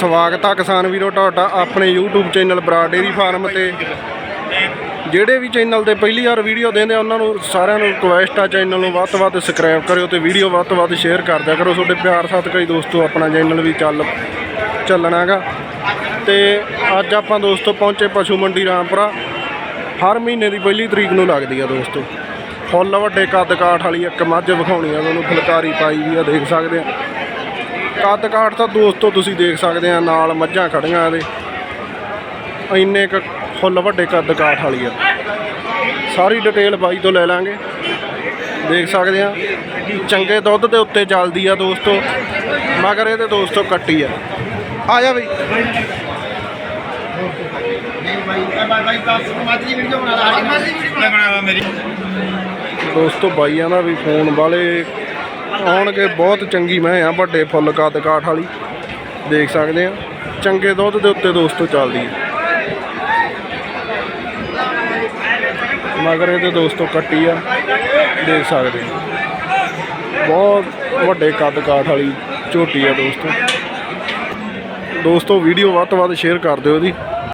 ਸਵਾਗਤ ਆ ਕਿਸਾਨ ਵੀਰੋ ਤੁਹਾਡਾ ਆਪਣੇ YouTube channel Bara dairy farm ਤੇ। ਜਿਹੜੇ ਵੀ ਚੈਨਲ ਤੇ ਪਹਿਲੀ ਵਾਰ ਵੀਡੀਓ ਦਿੰਦੇ ਆ, ਉਹਨਾਂ ਨੂੰ ਸਾਰਿਆਂ ਨੂੰ ਰਿਕੁਐਸਟ ਆ ਚੈਨਲ ਨੂੰ ਵੱਧ ਤੋਂ ਵੱਧ ਸਬਸਕ੍ਰਾਈਬ ਕਰਿਓ ਤੇ ਵੀਡੀਓ ਵੱਧ ਤੋਂ ਵੱਧ ਸ਼ੇਅਰ ਕਰ ਦਿਆ ਕਰੋ। ਤੁਹਾਡੇ ਪਿਆਰ ਸਤਿਕਾਰ ਹੀ ਦੋਸਤੋ, ਆਪਣਾ ਚੈਨਲ ਵੀ ਚੱਲ ਚੱਲਣਾਗਾ। ਤੇ ਅੱਜ ਆਪਾਂ ਦੋਸਤੋ ਪਹੁੰਚੇ ਪਸ਼ੂ ਮੰਡੀ ਰਾਮਪੁਰਾ। ਹਰ ਮਹੀਨੇ ਦੀ ਪਹਿਲੀ ਤਰੀਕ ਨੂੰ ਲੱਗਦੀ ਆ ਦੋਸਤੋ। ਫੁੱਲ ਵੱਡੇ ਕੱਦ ਕਾਠ ਵਾਲੀ ਇੱਕ ਮੱਝ ਵਿਖਾਉਣੀ ਆ ਤੁਹਾਨੂੰ ਫੁਲਕਾਰੀ ਪਾਈ ਵੀ ਆ, ਦੇਖ ਸਕਦੇ ਆ। ਕੱਦ ਕਾਠ ਤਾਂ ਦੋਸਤੋ ਤੁਸੀਂ ਦੇਖ ਸਕਦੇ ਆ, ਨਾਲ ਮੱਝਾਂ ਖੜੀਆਂ ਇਹਦੇ। ਇੰਨੇ ਕੁ ਫੁੱਲ ਵੱਡੇ ਕੱਦ ਕਾਠ ਵਾਲੀ ਆ। ਸਾਰੀ ਡਿਟੇਲ ਬਾਈ ਤੋਂ ਲੈ ਲਾਂਗੇ। ਦੇਖ ਸਕਦੇ ਆ, ਚੰਗੇ ਦੁੱਧ ਦੇ ਉੱਤੇ ਚੱਲਦੀ ਆ ਦੋਸਤੋ, ਮਗਰ ਇਹਦੇ ਦੋਸਤੋ ਕੱਟੀ ਆ। ਆ ਜਾ ਬਈ। ਦੋਸਤੋ ਬਾਈਆਂ ਦਾ ਵੀ ਫੋਨ ਵਾਲੇ ਆਉਣਗੇ, ਬਹੁਤ ਚੰਗੀ ਮੈਂ ਆ, ਵੱਡੇ ਫੁੱਲ ਕੱਦ ਕਾਠ ਵਾਲੀ। ਦੇਖ ਸਕਦੇ ਆ। ਚੰਗੇ ਦੁੱਧ ਦੇ ਉੱਤੇ ਦੋਸਤੋ ਚੱਲਦੀ ਹੈ ਮਗਰ ਇਹਦੇ ਦੋਸਤੋ ਕੱਟੀ ਆ। ਦੇਖ ਸਕਦੇ ਆ। ਬਹੁਤ ਵੱਡੇ ਕੱਦ ਕਾਠ ਵਾਲੀ ਝੋਟੀ ਆ ਦੋਸਤੋ। ਦੋਸਤੋ ਵੀਡੀਓ ਵੱਧ ਤੋਂ ਵੱਧ ਸ਼ੇਅਰ ਕਰ ਦਿਓ ਇਹਦੀ